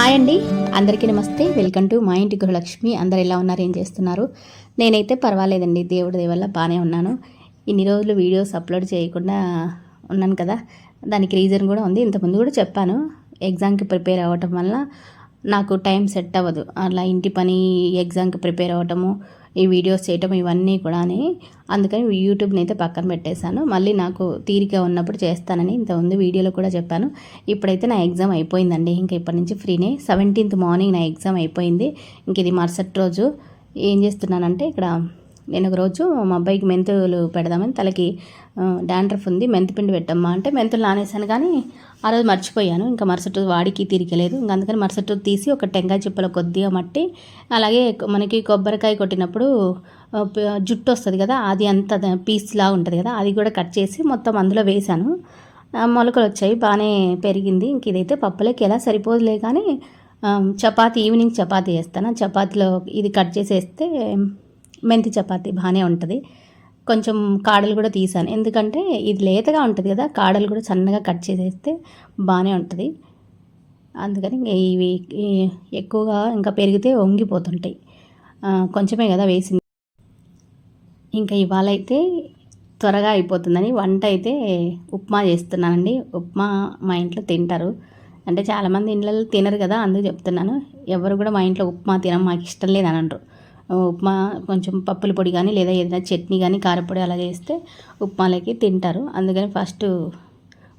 Hi అండి. అందరికీ నమస్తే. వెల్కమ్ టు మా ఇంటి గృహలక్ష్మి. అందరు ఎలా ఉన్నారు? ఏం చేస్తున్నారు? నేనైతే పర్వాలేదండి. దేవుడి దయ వల్ల బాగానే ఉన్నాను. ఇన్ని రోజులు వీడియోస్ అప్లోడ్ చేయకుండా ఉన్నాను కదా. దానికి రీజన్ కూడా ఉంది. ఇంతకుముందు కూడా చెప్పాను. ఎగ్జామ్కి ప్రిపేర్ అవ్వటం వల్ల నాకు టైం సెట్ అవ్వదు. అలా ఇంటి పని ఎగ్జామ్కి ప్రిపేర్ అవ్వటము ఈ వీడియోస్ చేయటం ఇవన్నీ కూడా అందుకని యూట్యూబ్ని అయితే పక్కన పెట్టేశాను. మళ్ళీ నాకు తీరిక ఉన్నప్పుడు చేస్తానని ఇంతకుముందు వీడియోలో కూడా చెప్పాను. ఇప్పుడైతే నా ఎగ్జామ్ అయిపోయిందండి. ఇంకా ఇప్పటి నుంచి ఫ్రీనే. సెవెంటీన్త్ మార్నింగ్ నా ఎగ్జామ్ అయిపోయింది. ఇంక ఇది మరుసటి రోజు. ఏం చేస్తున్నానంటే ఇక్కడ నేను ఒక రోజు మా అబ్బాయికి మెంతులు పెడదామని తలకి డాండ్రఫ్ ఉంది మెంతిపిండి పెట్టమ్మా అంటే మెంతులు నానేసాను కానీ ఆ రోజు మర్చిపోయాను. ఇంకా మరుసటి వాడికి తిరిగలేదు. ఇంకా అందుకని మరుసటి రోజు తీసి ఒక టెంకాయ చిప్పల కొద్దిగా మట్టి అలాగే మనకి కొబ్బరికాయ కొట్టినప్పుడు జుట్టు వస్తుంది కదా అది అంత పీస్లా ఉంటుంది కదా అది కూడా కట్ చేసి మొత్తం అందులో వేశాను. మొలకలు వచ్చాయి బాగానే పెరిగింది. ఇంక ఇదైతే పప్పులకి ఎలా సరిపోదులే కానీ చపాతి చపాతీ ఈవినింగ్ చపాతీ చేస్తాను. చపాతీలో ఇది కట్ చేసేస్తే మెంతి చపాతి బాగానే ఉంటుంది. కొంచెం కాడలు కూడా తీసాను. ఎందుకంటే ఇది లేతగా ఉంటుంది కదా కాడలు కూడా సన్నగా కట్ చేసేస్తే బాగానే ఉంటుంది. అందుకని ఇంక ఇవి ఎక్కువగా ఇంకా పెరిగితే వంగిపోతుంటాయి. కొంచెమే కదా వేసింది. ఇంకా ఇవాళ అయితే త్వరగా అయిపోతుందని వంట అయితే ఉప్మా చేస్తున్నానండి. ఉప్మా మా ఇంట్లో తింటారు. అంటే చాలామంది ఇళ్ళల్లో తినరు కదా అందుకు చెప్తున్నాను. ఎవరు కూడా మా ఇంట్లో ఉప్మా తినం మాకు ఇష్టం లేదని అనరు ఉప్మా కొంచెం పప్పుల పొడి కానీ లేదా ఏదైనా చట్నీ కానీ కారపొడి అలా చేస్తే ఉప్మాలకి తింటారు. అందుకని ఫస్ట్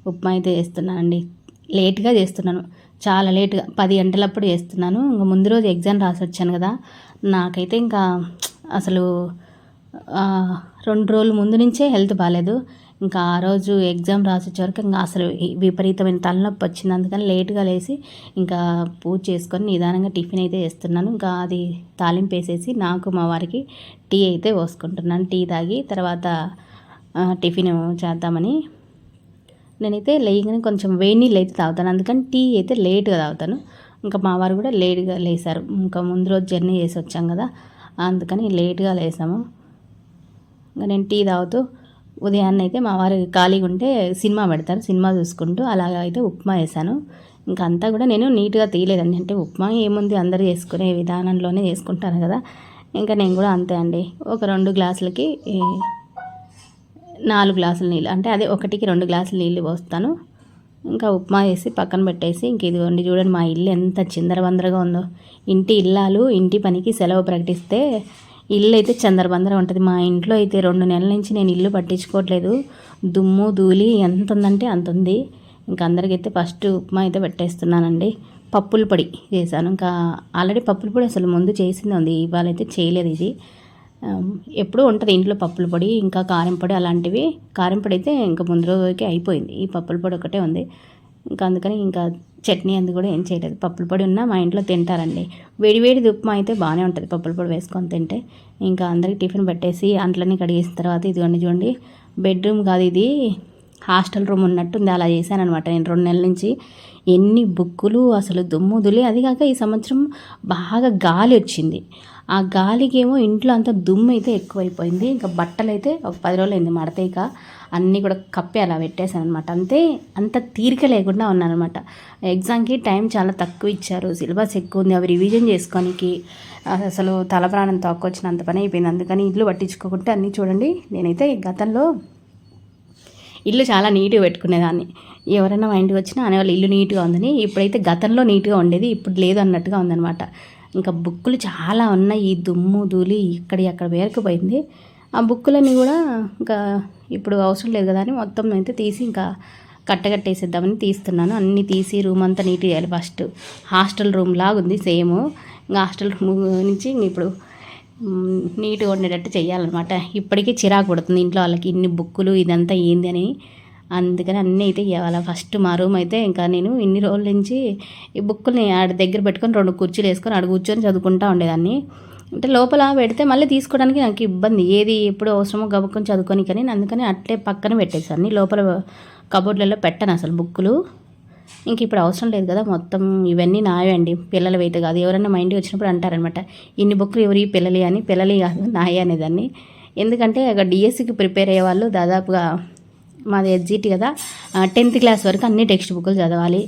ఉప్మా అయితే చేస్తున్నానండి. లేట్గా చేస్తున్నాను. చాలా లేట్గా పది గంటలప్పుడు చేస్తున్నాను. ఇంకా ముందు రోజు ఎగ్జామ్ రాసి వచ్చాను కదా. నాకైతే ఇంకా అసలు రెండు రోజుల ముందు నుంచే హెల్త్ బాగాలేదు ఇంకా ఆ రోజు ఎగ్జామ్ రాసి ఇంకా అసలు విపరీతమైన తలనొప్పి వచ్చింది. అందుకని లేట్గా లేచి ఇంకా పూజ చేసుకొని నిదానంగా టిఫిన్ అయితే చేస్తున్నాను. ఇంకా అది తాలింపు వేసేసి నాకు మా వారికి టీ అయితే పోసుకుంటున్నాను. టీ తాగి తర్వాత టిఫిన్ చేద్దామని నేనైతే లేయగానే కొంచెం వేడి నీళ్ళు అయితే తాగుతాను. అందుకని టీ అయితే లేట్గా తాగుతాను. ఇంకా మా వారు కూడా లేట్గా లేసారు. ఇంకా ముందు రోజు జర్నీ చేసి వచ్చాం కదా అందుకని లేట్గా లేసాము. ఇంకా నేను టీ తాగుతూ ఉదయాన్నే అయితే మా వారు ఖాళీగా ఉంటే సినిమా పెడతారు సినిమా చూసుకుంటూ అలాగ అయితే ఉప్మా వేసాను ఇంకా అంతా కూడా నేను నీట్గా తీయలేదండి. అంటే ఉప్మా ఏముంది అందరూ చేసుకునే విధానంలోనే చేసుకుంటారు కదా. ఇంకా నేను కూడా అంతే అండి. ఒక రెండు గ్లాసులకి నాలుగు గ్లాసుల నీళ్ళు అంటే అదే ఒకటికి రెండు గ్లాసుల నీళ్ళు పోస్తాను. ఇంకా ఉప్మా వేసి పక్కన పెట్టేసి ఇంక ఇదిగోండి చూడండి మా ఇల్లు ఎంత చిందరవందరగా ఉందో. ఇంటి ఇల్లాలు ఇంటి పనికి సెలవు ప్రకటిస్తే ఇల్లు అయితే చందరబందర ఉంటుంది. మా ఇంట్లో అయితే రెండు నెలల నుంచి నేను ఇల్లు పట్టించుకోవట్లేదు. దుమ్ము ధూళి ఎంత ఉందంటే అంత ఉంది. ఇంకా అందరికైతే ఫస్ట్ ఉప్మా అయితే పెట్టేస్తున్నానండి. పప్పుల పొడి చేశాను. ఇంకా ఆల్రెడీ పప్పుల పొడి అసలు ముందు చేసింది ఉంది. ఇవాళ అయితే చేయలేదు ఇది. ఎప్పుడూ ఉంటుంది ఇంట్లో పప్పుల పొడి ఇంకా కారం పొడి అలాంటివి. కారం పొడి అయితే ఇంకా ముందు రోజుకి అయిపోయింది. ఈ పప్పుల పొడి ఒకటే ఉంది. ఇంకా అందుకని ఇంకా చట్నీ అందు కూడా ఏం చేయలేదు. పప్పుల పొడి ఉన్నా మా ఇంట్లో తింటారండి. వేడివేడిది ఉప్మా అయితే బాగానే ఉంటుంది. పప్పుల పొడి వేసుకొని తింటే ఇంకా అందరికి టిఫిన్ పెట్టేసి అంట్లన్నీ కడిగేసిన తర్వాత ఇదిగోండి చూడండి. బెడ్రూమ్ కాదు ఇది. హాస్టల్ రూమ్ ఉన్నట్టుంది అలా చేశాను అనమాట నేను రెండు నెలల నుంచి ఎన్ని బుక్కులు అసలు దుమ్ముదులే. అది కాక ఈ సంవత్సరం బాగా గాలి వచ్చింది. ఆ గాలికేమో ఇంట్లో అంతా దుమ్ము అయితే ఎక్కువైపోయింది. ఇంకా బట్టలు అయితే ఒక పది రోజులు అయింది మడతాయిక అన్నీ కూడా కప్పి అలా పెట్టేశాను అనమాట అంతే అంత తీరిక లేకుండా ఉన్నాను అనమాట ఎగ్జామ్కి టైం చాలా తక్కువ ఇచ్చారు. సిలబస్ ఎక్కువ ఉంది. అవి రివిజన్ చేసుకోనికి అసలు తల ప్రాణం తక్కువచ్చినంత పని అయిపోయింది. అందుకని ఇల్లు పట్టించుకోకుంటే అన్నీ చూడండి. నేనైతే గతంలో ఇల్లు చాలా నీట్గా పెట్టుకునేదాన్ని. ఎవరైనా మా ఇంటికి వచ్చినా అనేవాళ్ళు ఇల్లు నీట్గా ఉందని. ఇప్పుడైతే గతంలో నీట్గా ఉండేది ఇప్పుడు లేదు అన్నట్టుగా ఉందన్నమాట. ఇంకా బుక్కులు చాలా ఉన్నాయి. ఈ దుమ్ము ధూళి ఇక్కడి అక్కడ పేరుకుపోయింది ఆ బుక్కులన్నీ కూడా ఇంకా ఇప్పుడు అవసరం లేదు కదా అని మొత్తం అయితే తీసి ఇంకా కట్టగట్టేసేద్దామని తీస్తున్నాను. అన్నీ తీసి రూమ్ అంతా నీట్గా చేయాలి ఫస్ట్. హాస్టల్ రూమ్ లాగా ఉంది సేమ్. ఇంకా హాస్టల్ రూమ్ నుంచి ఇంక ఇప్పుడు నీట్గా ఉండేటట్టు చేయాలన్నమాట ఇప్పటికీ చిరాకు పడుతుంది ఇంట్లో వాళ్ళకి ఇన్ని బుక్కులు ఇదంతా ఏంది అని. అందుకని అన్నీ అయితే ఇవ్వాలి. ఫస్ట్ మా రూమ్ అయితే ఇంకా నేను ఇన్ని రోజుల నుంచి ఈ బుక్కుల్ని ఆడ దగ్గర పెట్టుకొని రెండు కుర్చీలు వేసుకొని ఆడ కూర్చొని చదువుకుంటా ఉండేదాన్ని. అంటే లోపల పెడితే మళ్ళీ తీసుకోవడానికి నాకు ఇబ్బంది. ఏది ఎప్పుడు అవసరమో గబుక్కొని చదువుకొని కానీ అందుకని అట్లే పక్కన పెట్టేసాను లోపల కబోర్డ్లలో పెట్టను అసలు బుక్కులు. ఇంక ఇప్పుడు అవసరం లేదు కదా మొత్తం ఇవన్నీ నావే అండి పిల్లలు అయితే కాదు. ఎవరైనా మైండ్ వచ్చినప్పుడు అంటారనమాట ఇన్ని బుక్లు ఎవరి పిల్లలి అని పిల్లలి కాదు నాయ అనేదాన్ని. ఎందుకంటే అక్కడ డిఎస్సికి ప్రిపేర్ అయ్యే వాళ్ళు దాదాపుగా మాది ఎగ్జిట్ కదా టెన్త్ క్లాస్ వరకు అన్ని టెక్స్ట్ బుక్లు చదవాలి.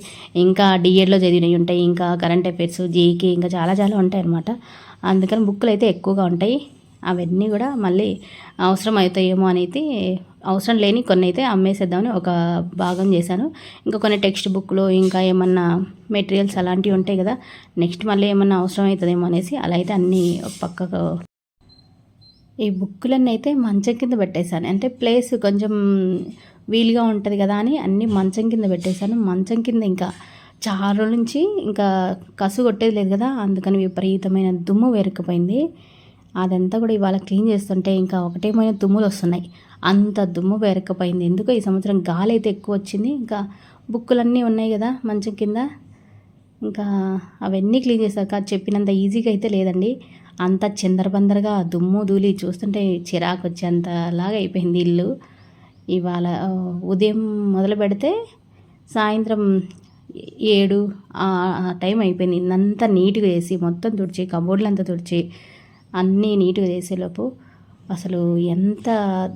ఇంకా డిఎడ్లో చదివినవి ఉంటాయి ఇంకా కరెంట్ అఫైర్స్ జీకే ఇంకా చాలా చాలా ఉంటాయి అన్నమాట అందుకని బుక్కులు అయితే ఎక్కువగా ఉంటాయి. అవన్నీ కూడా మళ్ళీ అవసరం అవుతాయేమో అనేది అవసరం లేని కొన్ని అయితే అమ్మేసేద్దామని ఒక భాగం చేశాను. ఇంకా కొన్ని టెక్స్ట్ బుక్లు ఇంకా ఏమన్నా మెటీరియల్స్ అలాంటివి ఉంటాయి కదా నెక్స్ట్ మళ్ళీ ఏమన్నా అవసరం అవుతుందేమో అనేసి అలా అయితే అన్నీ ఒక పక్కకు ఈ బుక్కులన్నీ అయితే మంచం కింద పెట్టేశాను. అంటే ప్లేస్ కొంచెం వీలుగా ఉంటుంది కదా అని అన్నీ మంచం కింద పెట్టేశాను. మంచం కింద ఇంకా చాలా నుంచి ఇంకా కసు కొట్టేది లేదు కదా అందుకని విపరీతమైన దుమ్ము వేరుకుపోయింది. అదంతా కూడా ఇవాళ క్లీన్ చేస్తుంటే ఇంకా ఒకటేమైన దుమ్ములు వస్తున్నాయి. అంత దుమ్ము వేరకపోయింది ఎందుకో ఈ సంవత్సరం గాలి అయితే ఎక్కువ వచ్చింది ఇంకా బుక్కులన్నీ ఉన్నాయి కదా మంచం కింద. ఇంకా అవన్నీ క్లీన్ చేశాక చెప్పినంత ఈజీగా అయితే లేదండి. అంత చిందరబందరగా దుమ్ము ధూళి చూస్తుంటే చిరాకు వచ్చేంతలాగా అయిపోయింది ఇల్లు. ఇవాళ ఉదయం మొదలు పెడితే సాయంత్రం ఏడు ఆ టైం అయిపోయింది. ఇదంతా నీట్గా వేసి మొత్తం తుడిచి కబోర్డ్లంతా తుడిచి అన్నీ నీట్గా చేసేలోపు అసలు ఎంత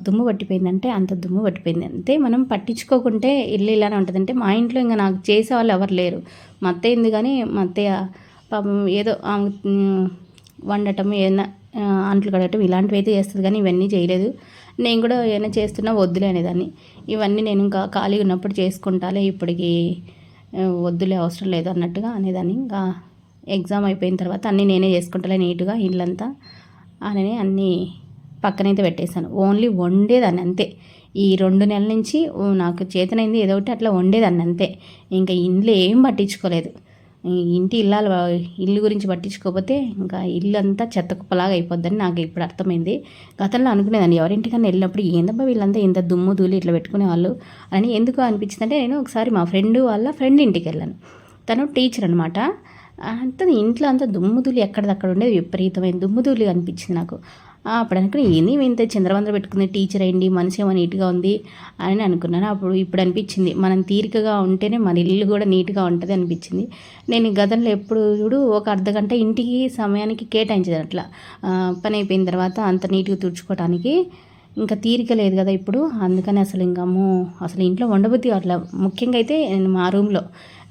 దుమ్ము పట్టిపోయిందంటే అంత దుమ్ము పట్టిపోయింది. అంతే మనం పట్టించుకోకుంటే ఇల్లు ఇలానే ఉంటుంది. అంటే మా ఇంట్లో ఇంకా నాకు చేసే వాళ్ళు ఎవరు లేరు. మా అత్తయ్య ఉంది కానీ మా అత్తయ్య పాపం ఏదో వండటం ఏదైనా అంట్లు కడగటం ఇలాంటివి అయితే చేస్తుంది కానీ ఇవన్నీ చేయలేదు. నేను కూడా ఏమైనా చేస్తున్నా వద్దులే అనేదాన్ని. ఇవన్నీ నేను ఇంకా ఖాళీగా ఉన్నప్పుడు చేసుకుంటాలే ఇప్పటికి వద్దులే అవసరం లేదు అన్నట్టుగా అనేదాన్ని. ఇంకా ఎగ్జామ్ అయిపోయిన తర్వాత అన్నీ నేనే చేసుకుంటాలే నీట్గా ఇల్లంతా. అని అన్నీ పక్కనైతే పెట్టేశాను. ఓన్లీ వండేదాన్ని అంతే. ఈ రెండు నెలల నుంచి నాకు చేతనైంది ఏదో ఒకటి అట్లా వండేదాన్ని అంతే. ఇంకా ఇంట్లో ఏం పట్టించుకోలేదు. ఇంటి ఇల్లాలు ఇల్లు గురించి పట్టించుకోకపోతే ఇంకా ఇల్లు అంతా చెత్త కుప్పలాగా అయిపోద్దని నాకు ఇప్పుడు అర్థమైంది. గతంలో అనుకునేదాన్ని ఎవరింటికన్నా వెళ్ళినప్పుడు ఏందబ్బా వీళ్ళంతా ఇంత దుమ్ము దూలి ఇట్లా పెట్టుకునే వాళ్ళు అని ఎందుకు అనిపించింది అంటే నేను ఒకసారి మా ఫ్రెండ్ వాళ్ళ ఫ్రెండ్ ఇంటికి వెళ్ళాను. తను టీచర్ అనమాట అంత ఇంట్లో అంతా దుమ్ముదులు ఎక్కడిదక్కడ ఉండేది విపరీతమైన దుమ్ముదులు అనిపించింది నాకు. అప్పుడు అనుకుని ఏంది ఇంత చంద్రవందర పెట్టుకుంది? టీచర్ అయింది మనిషి ఏమో నీట్గా ఉంది అని అనుకున్నాను. అప్పుడు ఇప్పుడు అనిపించింది మనం తీరికగా ఉంటేనే మన ఇల్లు కూడా నీట్గా ఉంటుంది అనిపించింది. నేను గతంలో ఎప్పుడు చూడు ఒక అర్ధ గంట ఇంటికి సమయానికి కేటాయించేది అట్లా. పని అయిపోయిన తర్వాత అంత నీట్గా తుడుచుకోవడానికి ఇంకా తీరిక లేదు కదా ఇప్పుడు. అందుకని అసలు ఇంకమ్మో అసలు ఇంట్లో ఉండబుద్ధి అట్లా ముఖ్యంగా అయితే మా రూమ్లో.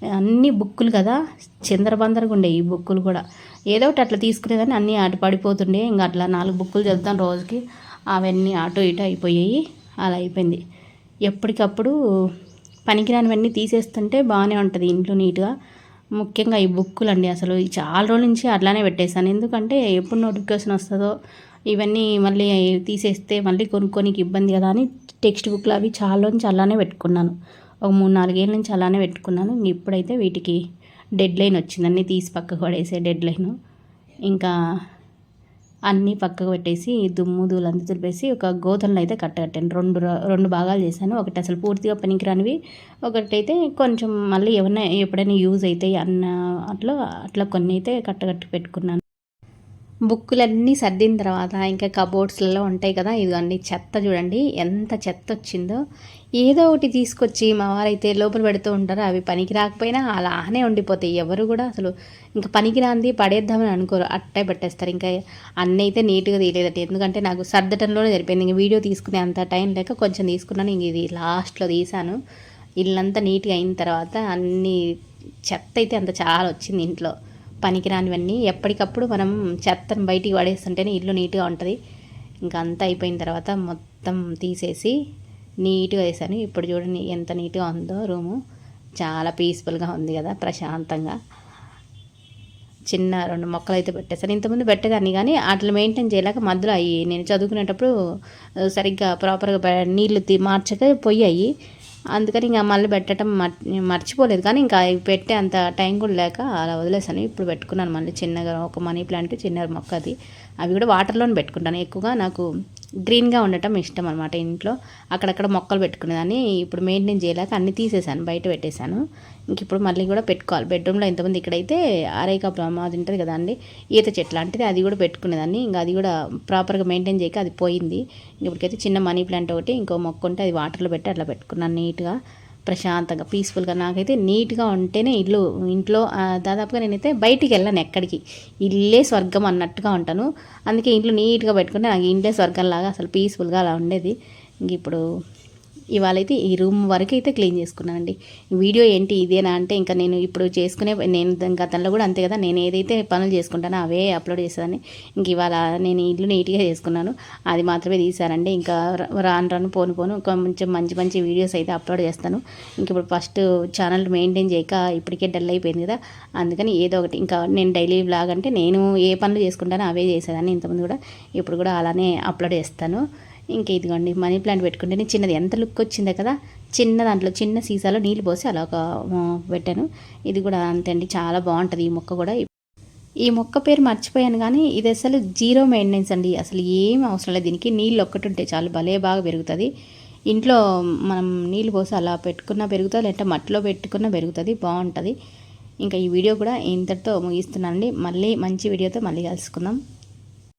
అన్ని బుక్కులు కదా చిందరబందరగా ఉండే ఈ బుక్కులు కూడా. ఏదో ఒకటి అట్లా తీసుకునేదాన్ని అన్నీ అటు పడిపోతుండే. ఇంకా అట్లా నాలుగు బుక్కులు చదువుతాను రోజుకి. అవన్నీ అటు ఇటు అయిపోయాయి. అలా అయిపోయింది. ఎప్పటికప్పుడు పనికిరానివన్నీ తీసేస్తుంటే బాగానే ఉంటుంది ఇంట్లో నీట్గా. ముఖ్యంగా ఈ బుక్కులు అండి అసలు చాలా రోజుల నుంచి అట్లానే పెట్టేశాను. ఎందుకంటే ఎప్పుడు నోటిఫికేషన్ వస్తుందో ఇవన్నీ మళ్ళీ తీసేస్తే మళ్ళీ కొనుక్కోనికి ఇబ్బంది కదా అని టెక్స్ట్ బుక్లు అవి చాలా నుంచి అలానే పెట్టుకున్నాను. ఒక మూడు నాలుగేళ్ళ నుంచి అలానే పెట్టుకున్నాను. ఇప్పుడైతే వీటికి డెడ్ లైన్ వచ్చింది. అన్నీ తీసి పక్కకు పడేసే డెడ్ లైన్ ఇంకా అన్నీ పక్కకు పెట్టేసి దుమ్ము దూలంతా తులిపేసి ఒక గోతంలో అయితే కట్టగట్టాను. రెండు రెండు భాగాలు చేశాను. ఒకటి అసలు పూర్తిగా పనికిరానివి. ఒకటైతే కొంచెం మళ్ళీ ఏమన్నా ఎప్పుడైనా యూజ్ అవుతాయి అన్న అట్లా అట్లా కొన్ని అయితే కట్టగట్టి పెట్టుకున్నాను. బుక్కులన్నీ సర్దిన తర్వాత ఇంకా కబోర్డ్స్లలో ఉంటాయి కదా ఇదిగోండి చెత్త చూడండి ఎంత చెత్త వచ్చిందో. ఏదో ఒకటి తీసుకొచ్చి మా వారైతే లోపల పెడుతూ ఉంటారు అవి పనికి రాకపోయినా అలానే ఉండిపోతాయి. ఎవరు కూడా అసలు ఇంకా పనికి రాంది పడేద్దామని అనుకోరు అట్టే పెట్టేస్తారు. ఇంకా అన్నీ అయితే నీట్గా తీయలేదట. ఎందుకంటే నాకు సర్దటంలోనే సరిపోయింది. ఇంక వీడియో తీసుకునే అంత టైం లేక కొంచెం తీసుకున్నాను. ఇంక ఇది లాస్ట్లో తీసాను ఇల్లంతా నీట్గా అయిన తర్వాత అన్ని చెత్త అయితే అంత చాలా వచ్చింది ఇంట్లో. పనికిరానివన్నీ ఎప్పటికప్పుడు మనం చెత్తను బయటికి పడేస్తుంటేనే ఇల్లు నీట్గా ఉంటుంది. ఇంకా అంతా అయిపోయిన తర్వాత మొత్తం తీసేసి నీట్గా వేసాను ఇప్పుడు చూడండి ఎంత నీట్గా ఉందో రూము. చాలా పీస్ఫుల్గా ఉంది కదా ప్రశాంతంగా. చిన్న రెండు మొక్కలు అయితే పెట్టేసాను ఇంతకుముందు పెట్టేదాన్ని కానీ వాటిని మెయింటైన్ చేయలేక మధ్యలో అయ్యి నేను చదువుకునేటప్పుడు సరిగ్గా ప్రాపర్గా నీళ్ళు మార్చక పోయాయి అందుకని ఇంకా మళ్ళీ పెట్టడం మర్చిపోలేదు. కానీ ఇంకా పెట్టే అంత టైం కూడా లేక అలా వదిలేసాను. ఇప్పుడు పెట్టుకున్నాను మళ్ళీ చిన్నగా ఒక మనీ ప్లాంట్ చిన్న మొక్క అది అవి కూడా వాటర్లోనే పెట్టుకుంటాను. ఎక్కువగా నాకు గ్రీన్గా ఉండటం ఇష్టం అనమాట ఇంట్లో. అక్కడక్కడ మొక్కలు పెట్టుకునేదాన్ని. ఇప్పుడు మెయింటైన్ చేయలేక అన్ని తీసేసాను బయట పెట్టేశాను. ఇంక ఇప్పుడు మళ్ళీ కూడా పెట్టుకోవాలి. బెడ్రూమ్లో ఎంతమంది ఇక్కడైతే అరేకా అది ఉంటుంది కదా అండి ఈత చెట్లు లాంటిది అది కూడా పెట్టుకునేదాన్ని. ఇంకా అది కూడా ప్రాపర్గా మెయింటైన్ చేయక అది పోయింది. ఇప్పటికైతే చిన్న మనీ ప్లాంట్ ఒకటి ఇంకో మొక్క ఉంటే అది వాటర్లో పెట్టి అట్లా పెట్టుకున్నాను నీట్గా. ప్రశాంతంగా పీస్ఫుల్గా నాకైతే నీట్గా ఉంటేనే ఇల్లు ఇంట్లో దాదాపుగా నేనైతే బయటికి వెళ్ళాను ఎక్కడికి. ఇల్లే స్వర్గం అన్నట్టుగా ఉంటాను. అందుకే ఇంట్లో నీట్గా పెట్టుకుంటే నాకు ఇంట్లో స్వర్గంలాగా అసలు పీస్ఫుల్గా అలా ఉండేది. ఇంక ఇప్పుడు ఇవాళైతే ఈ రూమ్ వరకు అయితే క్లీన్ చేసుకున్నానండి వీడియో ఏంటి ఇదేనా అంటే ఇంకా నేను ఇప్పుడు చేసుకునే నేను గతంలో కూడా అంతే కదా నేను ఏదైతే పనులు చేసుకుంటానో అవే అప్లోడ్ చేసేదాన్ని. ఇంక ఇవాళ నేను ఇల్లు నీట్గా చేసుకున్నాను. అది మాత్రమే తీశానండి. ఇంకా రాను రాను పోను పోను కొంచెం మంచి మంచి వీడియోస్ అయితే అప్లోడ్ చేస్తాను. ఇంక ఇప్పుడు ఫస్ట్ ఛానల్ మెయింటైన్ చేయక ఇప్పటికే డల్ అయిపోయింది కదా అందుకని ఏదో ఒకటి ఇంకా నేను డైలీ బ్లాగ్ అంటే నేను ఏ పనులు చేసుకుంటానో అవే చేసేదాన్ని ఇంతకుముందు కూడా. ఇప్పుడు కూడా అలానే అప్లోడ్ చేస్తాను. ఇంక ఇదిగోండి మనీ ప్లాంట్ పెట్టుకుంటే చిన్నది ఎంత లుక్ వచ్చిందే కదా చిన్న దాంట్లో చిన్న సీసాలో నీళ్ళు పోసి అలా ఒక పెట్టాను. ఇది కూడా అంతే అండి చాలా బాగుంటుంది ఈ మొక్క కూడా. ఈ మొక్క పేరు మర్చిపోయాను కానీ ఇది అసలు జీరో మెయింటెనెన్స్ అండి. అసలు ఏం అవసరం లేదు దీనికి నీళ్ళు ఒక్కటి ఉంటే చాలు భలే బాగా పెరుగుతుంది. ఇంట్లో మనం నీళ్ళు పోసి అలా పెట్టుకున్నా పెరుగుతుంది లేదంటే మట్టిలో పెట్టుకున్నా పెరుగుతుంది బాగుంటుంది. ఇంకా ఈ వీడియో కూడా ఇంతటితో ముగిస్తున్నానండి. మళ్ళీ మంచి వీడియోతో మళ్ళీ కలుసుకుందాం.